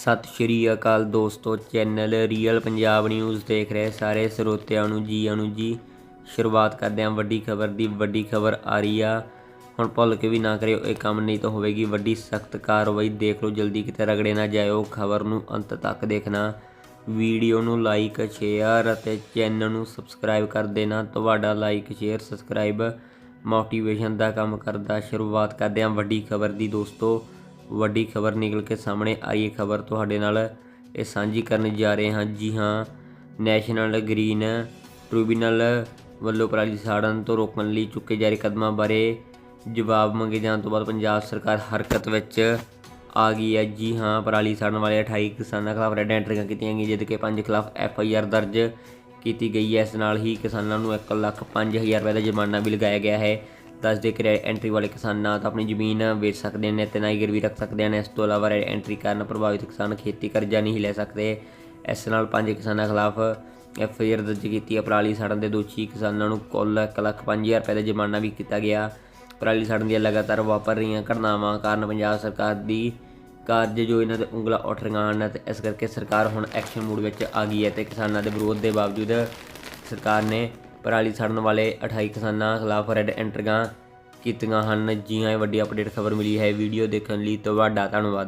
ਸਤਿ ਸ਼੍ਰੀ ਅਕਾਲ ਦੋਸਤੋ, channel real Punjab news ਦੇਖ ਰਹੇ ਸਾਰੇ ਸਰੋਤਿਆਂ ਨੂੰ ਜੀ ਨੂੰ ਜੀ। ਸ਼ੁਰੂਆਤ ਕਰਦੇ ਹਾਂ ਵੱਡੀ ਖਬਰ ਦੀ, ਵੱਡੀ ਖਬਰ ਆ ਰਹੀ ਆ। ਹੁਣ ਭੁੱਲ ਕੇ ਵੀ ਨਾ ਕਰਿਓ, ਇਹ ਕੰਮ ਨਹੀਂ ਤਾਂ ਹੋਵੇਗੀ। ਵੱਡੀ ਸਖਤ ਕਾਰਵਾਈ ਦੇਖ ਲਓ, ਜਲਦੀ ਕਿਤੇ ਰਗੜੇ ਨਾ ਜਾਇਓ। ਖਬਰ ਨੂੰ ਅੰਤ ਤੱਕ ਦੇਖਣਾ। ਵੀਡੀਓ ਨੂੰ ਲਾਈਕ ਸ਼ੇਅਰ ਅਤੇ ਚੈਨਲ ਨੂੰ ਸਬਸਕ੍ਰਾਈਬ ਕਰ ਦੇਣਾ। ਤੁਹਾਡਾ ਲਾਈਕ ਸ਼ੇਅਰ ਸਬਸਕ੍ਰਾਈਬ ਮੋਟੀਵੇਸ਼ਨ ਦਾ ਕੰਮ ਕਰਦਾ। ਸ਼ੁਰੂਆਤ ਕਰਦੇ ਹਾਂ ਵੱਡੀ ਖਬਰ ਦੀ ਦੋਸਤੋ। ਵੱਡੀ ਖਬਰ ਨਿਕਲ ਕੇ ਸਾਹਮਣੇ ਆਈ ਹੈ। ਖਬਰ ਤੁਹਾਡੇ ਨਾਲ ਇਹ ਸਾਂਝੀ ਕਰਨ ਜਾ ਰਹੇ ਹਾਂ। ਜੀ ਹਾਂ, ਨੈਸ਼ਨਲ ਗ੍ਰੀਨ ਟ੍ਰਿਬਿਊਨਲ ਵੱਲੋਂ ਪਰਾਲੀ ਸਾੜਨ ਤੋਂ ਰੋਕਣ ਲਈ ਚੁੱਕੇ ਜਾ ਰਹੇ ਕਦਮਾਂ ਬਾਰੇ ਜਵਾਬ ਮੰਗੇ ਜਾਣ ਤੋਂ ਬਾਅਦ ਪੰਜਾਬ ਸਰਕਾਰ ਹਰਕਤ ਵਿੱਚ ਆ ਗਈ ਹੈ। ਜੀ ਹਾਂ, ਪਰਾਲੀ ਸਾੜਨ ਵਾਲੇ 28 ਕਿਸਾਨਾਂ ਖਿਲਾਫ ਰੈੱਡ ਐਂਟਰੀਆਂ ਕੀਤੀਆਂ ਗਈਆਂ, ਜਿੱਦ ਕਿ 5 ਖਿਲਾਫ ਐਫ ਆਈ ਆਰ ਦਰਜ ਕੀਤੀ ਗਈ ਹੈ। ਇਸ ਨਾਲ ਹੀ ਕਿਸਾਨਾਂ ਨੂੰ 1 ਲੱਖ 5000 ਰੁਪਏ ਦਾ ਜੁਰਮਾਨਾ ਵੀ ਲਗਾਇਆ ਗਿਆ ਹੈ। ਦੱਸ ਦੇ ਕਿ ਰੈੱਡ ਐਂਟਰੀ ਵਾਲੇ ਕਿਸਾਨਾਂ ਤਾਂ ਆਪਣੀ ਜ਼ਮੀਨ ਵੇਚ ਸਕਦੇ ਨੇ ਤੇ ਨਾ ਹੀ ਗਿਰਵੀ ਰੱਖ ਸਕਦੇ ਨੇ। ਇਸ ਤੋਂ ਇਲਾਵਾ ਰੈੱਡ ਐਂਟਰੀ ਕਾਰਨ ਪ੍ਰਭਾਵਿਤ ਕਿਸਾਨ ਖੇਤੀ ਕਰਜ਼ਾ ਨਹੀਂ ਲੈ ਸਕਦੇ। ਇਸ ਨਾਲ ਪੰਜ ਕਿਸਾਨਾਂ ਖਿਲਾਫ ਐਫ ਆਈ ਆਰ ਦਰਜ ਕੀਤੀ। ਹੈ ਪਰਾਲੀ ਸਾੜਨ ਦੇ ਦੋਸ਼ੀ ਕਿਸਾਨਾਂ ਨੂੰ ਕੁੱਲ 1 ਲੱਖ 5000 ਰੁਪਏ ਦਾ ਜੁਰਮਾਨਾ ਵੀ ਕੀਤਾ ਗਿਆ। ਪਰਾਲੀ ਸਾੜਨ ਦੀਆਂ ਲਗਾਤਾਰ ਵਾਪਰ ਰਹੀਆਂ ਘਟਨਾਵਾਂ ਕਾਰਨ ਪੰਜਾਬ ਸਰਕਾਰ ਦੀ ਕਾਰਜ ਜੋ ਇਹਨਾਂ ਤੇ ਉਂਗਲਾਂ ਉੱਠ ਰਹੀਆਂ ਹਨ ਤੇ ਇਸ ਕਰਕੇ ਸਰਕਾਰ ਹੁਣ ਐਕਸ਼ਨ ਮੂਡ ਵਿੱਚ ਆ ਗਈ ਹੈ ਤੇ ਕਿਸਾਨਾਂ ਦੇ ਵਿਰੋਧ ਦੇ ਬਾਵਜੂਦ ਸਰਕਾਰ ਨੇ ਪਰਾਲੀ ਸੜਨ ਵਾਲੇ 28 ਕਿਸਾਨਾਂ ਖਿਲਾਫ ਰੈੱਡ ਐਂਟਰੀਆਂ ਕੀਤੀਆਂ ਹਨ। ਜੀ ਹਾਂ ਵੱਡੀ ਅਪਡੇਟ ਖਬਰ ਮਿਲੀ ਹੈ। ਵੀਡੀਓ ਦੇਖਣ ਲਈ ਤੁਹਾਡਾ ਧੰਨਵਾਦ।